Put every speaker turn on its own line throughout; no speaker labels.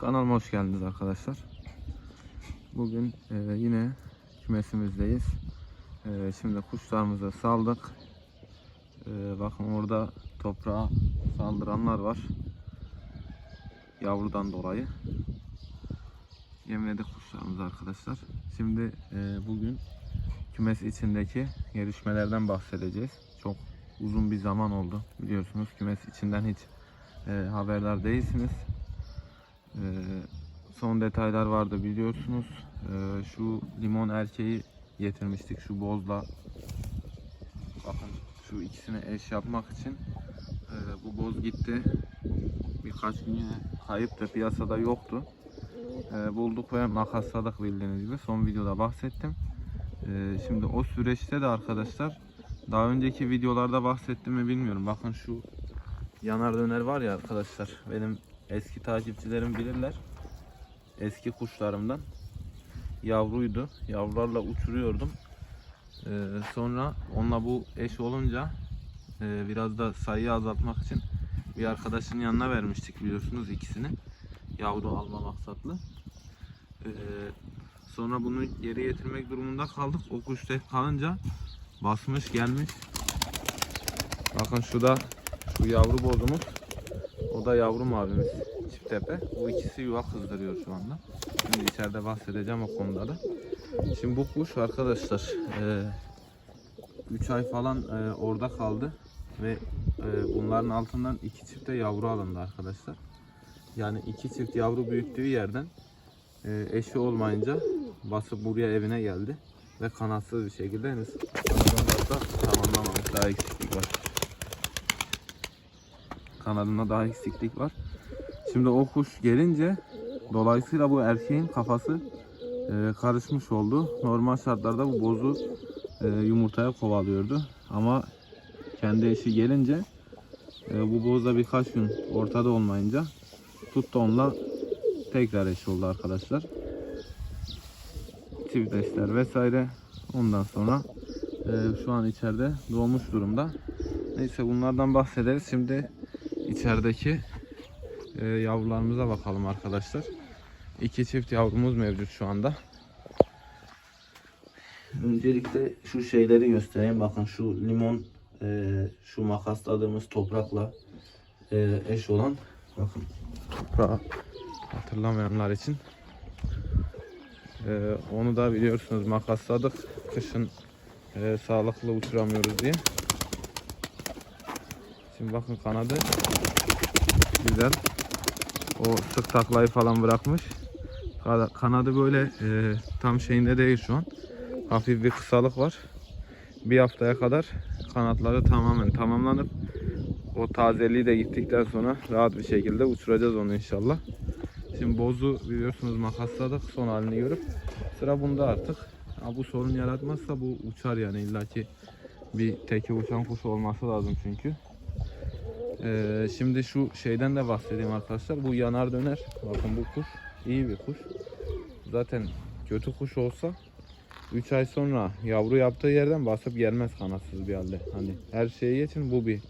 Kanalıma hoş geldiniz arkadaşlar. Bugün e, yine kümesimizdeyiz. E, şimdi kuşlarımızı saldık. E, bakın orada toprağa saldıranlar var. Yavrudan dolayı. Yemledik kuşlarımızı arkadaşlar. Şimdi e, bugün kümes içindeki gelişmelerden bahsedeceğiz. Çok uzun bir zaman oldu. Biliyorsunuz kümes içinden hiç e, haberdar değilsiniz. Ee, son detaylar vardı biliyorsunuz. Ee, şu limon erkeği getirmiştik şu bozla. Bakın şu ikisini eş yapmak için ee, bu boz gitti. Birkaç gün yine kayıp da piyasada yoktu. Bulduk ve makasladık bildiğiniz gibi. Son videoda bahsettim. Şimdi o süreçte de arkadaşlar daha önceki videolarda bahsettim mi bilmiyorum. Bakın şu yanar döner var ya arkadaşlar benim eski takipçilerim bilirler. Eski kuşlarımdan yavruydu. Yavrularla uçuruyordum. Ee, sonra onunla bu eş olunca e, biraz da sayıyı azaltmak için bir arkadaşın yanına vermiştik biliyorsunuz ikisini. Yavru alma maksatlı. Ee, sonra bunu geri getirmek durumunda kaldık. O kuş tek kalınca basmış gelmiş. Bakın şu da şu yavru bozumuz. O da yavru mavimiz çifttepe. Bu ikisi yuva kızdırıyor şu anda. Şimdi içeride bahsedeceğim o konuda da. Şimdi bu kuş arkadaşlar 3 ay falan e, orada kaldı ve e, bunların altından iki çifte yavru alındı arkadaşlar. Yani iki çift yavru büyüttüğü yerden e, eşi olmayınca basıp buraya evine geldi ve kanatsız bir şekilde henüz tamamlamamış daha eksiklik var kanadında daha eksiklik var. Şimdi o kuş gelince dolayısıyla bu erkeğin kafası e, karışmış oldu. Normal şartlarda bu bozu e, yumurtaya kovalıyordu. Ama kendi eşi gelince e, bu boz da birkaç gün ortada olmayınca tuttu onunla tekrar eş oldu arkadaşlar. Çiftleşler vesaire. Ondan sonra e, şu an içeride doğmuş durumda. Neyse bunlardan bahsederiz. Şimdi içerideki e, yavrularımıza bakalım arkadaşlar. İki çift yavrumuz mevcut şu anda. Öncelikle şu şeyleri göstereyim. Bakın şu limon e, şu makasladığımız toprakla e, eş olan bakın toprağı hatırlamayanlar için e, onu da biliyorsunuz makasladık. Kışın e, sağlıklı uçuramıyoruz diye. Şimdi bakın kanadı güzel. O sık taklayı falan bırakmış. Kana- Kanadı böyle e, tam şeyinde değil şu an. Hafif bir kısalık var. Bir haftaya kadar kanatları tamamen tamamlanıp o tazeliği de gittikten sonra rahat bir şekilde uçuracağız onu inşallah. Şimdi bozu biliyorsunuz makasladık son halini görüp sıra bunda artık. Ha, bu sorun yaratmazsa bu uçar yani illaki bir teki uçan kuş olması lazım çünkü. Ee, şimdi şu şeyden de bahsedeyim arkadaşlar. Bu yanar döner. Bakın bu kuş iyi bir kuş. Zaten kötü kuş olsa 3 ay sonra yavru yaptığı yerden basıp gelmez kanatsız bir halde. Hani her şeye geçin bu bir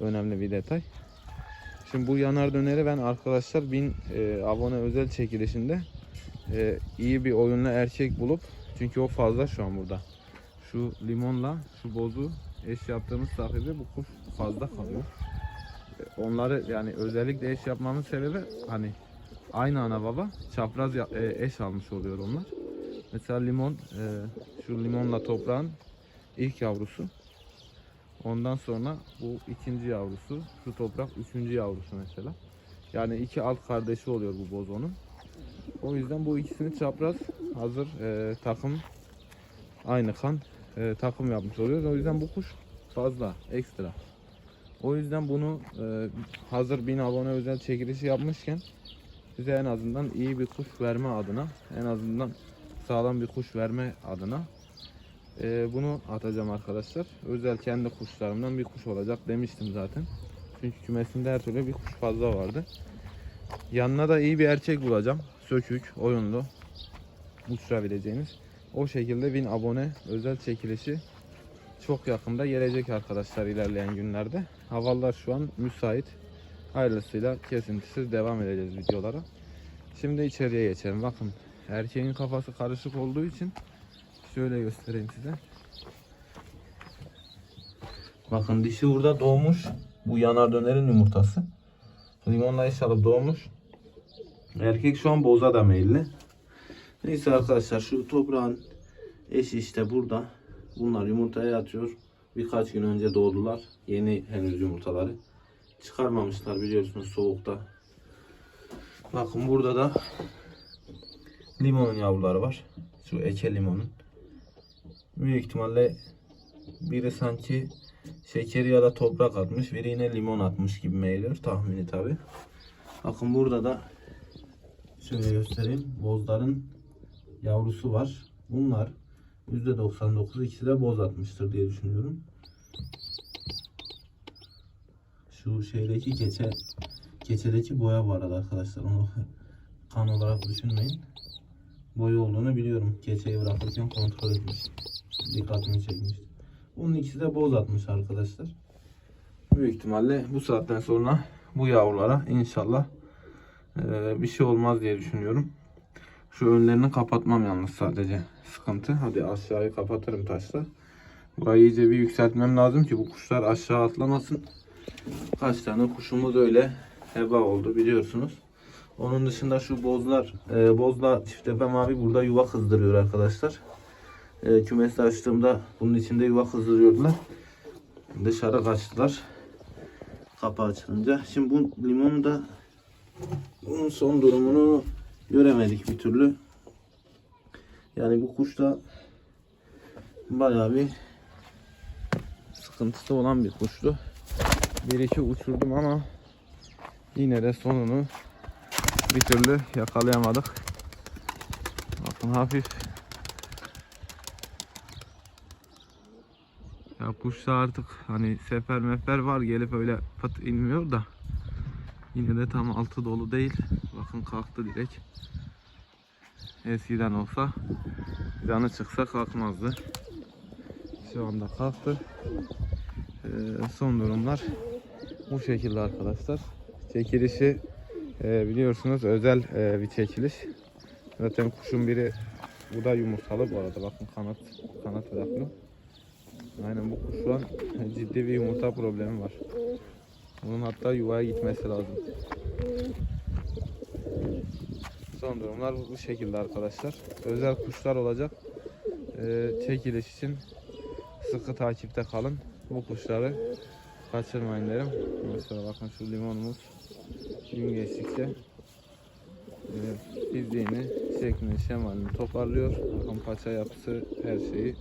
önemli bir detay. Şimdi bu yanar döneri ben arkadaşlar 1000 e, abone özel çekilişinde e, iyi bir oyunlu erkek bulup çünkü o fazla şu an burada. Şu limonla şu bozu eş yaptığımız takdirde bu kuş fazla kalıyor onları yani özellikle eş yapmamın sebebi hani aynı ana baba çapraz e, eş almış oluyor onlar. Mesela limon e, şu limonla toprağın ilk yavrusu. Ondan sonra bu ikinci yavrusu, şu toprak üçüncü yavrusu mesela. Yani iki alt kardeşi oluyor bu bozonun. O yüzden bu ikisini çapraz hazır e, takım aynı kan e, takım yapmış oluyor. O yüzden bu kuş fazla ekstra. O yüzden bunu e, hazır 1000 abone özel çekilişi yapmışken size en azından iyi bir kuş verme adına, en azından sağlam bir kuş verme adına e, bunu atacağım arkadaşlar. Özel kendi kuşlarımdan bir kuş olacak demiştim zaten. Çünkü kümesimde her türlü bir kuş fazla vardı. Yanına da iyi bir erkek bulacağım. Sökük, oyunlu, uçurabileceğiniz. O şekilde 1000 abone özel çekilişi çok yakında gelecek arkadaşlar ilerleyen günlerde. Havalar şu an müsait. Hayırlısıyla kesintisiz devam edeceğiz videolara. Şimdi içeriye geçelim. Bakın erkeğin kafası karışık olduğu için şöyle göstereyim size. Bakın dişi burada doğmuş. Bu yanar dönerin yumurtası. Limonla inşallah doğmuş. Erkek şu an boza da meyilli. Neyse arkadaşlar şu toprağın eşi işte burada. Bunlar yumurtaya yatıyor. Birkaç gün önce doğdular. Yeni henüz yumurtaları. Çıkarmamışlar biliyorsunuz soğukta. Bakın burada da limonun yavruları var. Şu eke limonun. Büyük ihtimalle biri sanki şekeri ya da toprak atmış. Biri yine limon atmış gibi meyliyor. Tahmini tabi. Bakın burada da şöyle göstereyim. Bozların yavrusu var. Bunlar %99 ikisi de boz atmıştır diye düşünüyorum. Şu şeydeki keçe keçedeki boya bu arada arkadaşlar. Onu kan olarak düşünmeyin. Boya olduğunu biliyorum. Keçeyi bırakırken kontrol etmiştim. Dikkatimi çekmişti. Bunun ikisi de boz atmış arkadaşlar. Büyük ihtimalle bu saatten sonra bu yavrulara inşallah bir şey olmaz diye düşünüyorum. Şu önlerini kapatmam yalnız sadece sıkıntı. Hadi aşağıyı kapatırım taşla. Burayı iyice bir yükseltmem lazım ki bu kuşlar aşağı atlamasın. Kaç tane kuşumuz öyle heba oldu biliyorsunuz. Onun dışında şu bozlar, e, bozla çiftepe mavi burada yuva kızdırıyor arkadaşlar. E, kümesi açtığımda bunun içinde yuva kızdırıyordular. Dışarı kaçtılar. Kapı açılınca. Şimdi bu limon da bunun son durumunu göremedik bir türlü. Yani bu kuş da bayağı bir sıkıntısı olan bir kuştu. Bir iki uçurdum ama yine de sonunu bir türlü yakalayamadık. Bakın hafif ya kuşta artık hani sefer mefer var gelip öyle pat inmiyor da yine de tam altı dolu değil. Bakın kalktı direkt. Eskiden olsa canı çıksa kalkmazdı. Şu anda kalktı. Ee, son durumlar bu şekilde arkadaşlar. Çekilişi e, biliyorsunuz özel e, bir çekiliş. Zaten kuşun biri bu da yumurtalı bu arada bakın kanat kanat bırakıyor. Aynen bu kuş şu an ciddi bir yumurta problemi var. Bunun hatta yuvaya gitmesi lazım. Son durumlar bu şekilde arkadaşlar. Özel kuşlar olacak. Ee, çekiliş için sıkı takipte kalın. Bu kuşları kaçırmayın derim. Mesela bakın şu limonumuz gün geçtikçe e, bildiğini, şeklini, şemalini toparlıyor. Bakın paça yapısı her şeyi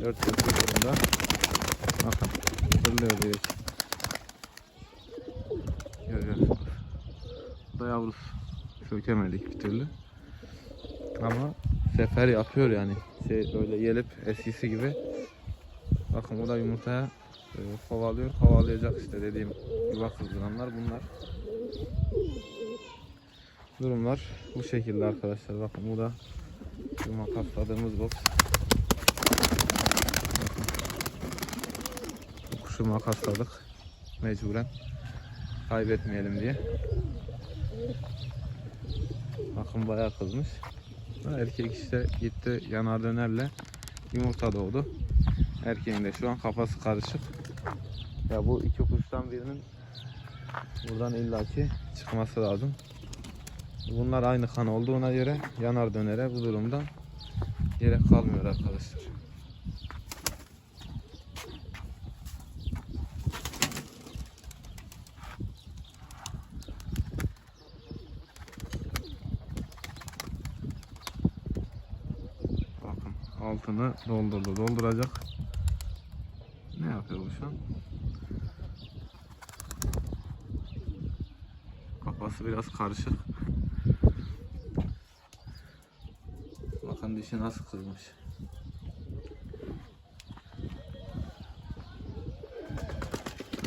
dört durumda. Bakın fırlıyor direkt. Görüyorsunuz. Bu yavrusu. Sökemedik bir türlü. Ama sefer yapıyor yani. Şey böyle gelip eskisi gibi. Bakın bu da yumurtaya e, kovalıyor. Kovalayacak işte dediğim yuva kızdıranlar bunlar. Durumlar bu şekilde arkadaşlar. Bakın bu da şu makasladığımız box. Kuşu makasladık. Mecburen. Kaybetmeyelim diye. Bakın bayağı kızmış. Erkek işte gitti yanar dönerle yumurta doğdu. Erkeğin de şu an kafası karışık. Ya bu iki kuştan birinin buradan illaki çıkması lazım. Bunlar aynı kan olduğuna göre yanar dönere bu durumda gerek kalmıyor arkadaşlar. Altını doldurdu. Dolduracak. Ne yapıyor bu şu an? Kafası biraz karışık. Bakın dişi nasıl kızmış.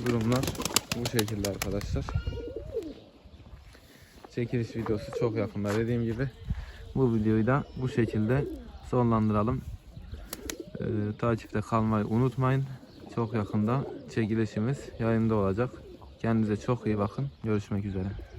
Durumlar bu şekilde arkadaşlar. Çekiliş videosu çok yakında dediğim gibi. Bu videoyu da bu şekilde sonlandıralım. Ee, takipte kalmayı unutmayın. Çok yakında çekilişimiz yayında olacak. Kendinize çok iyi bakın. Görüşmek üzere.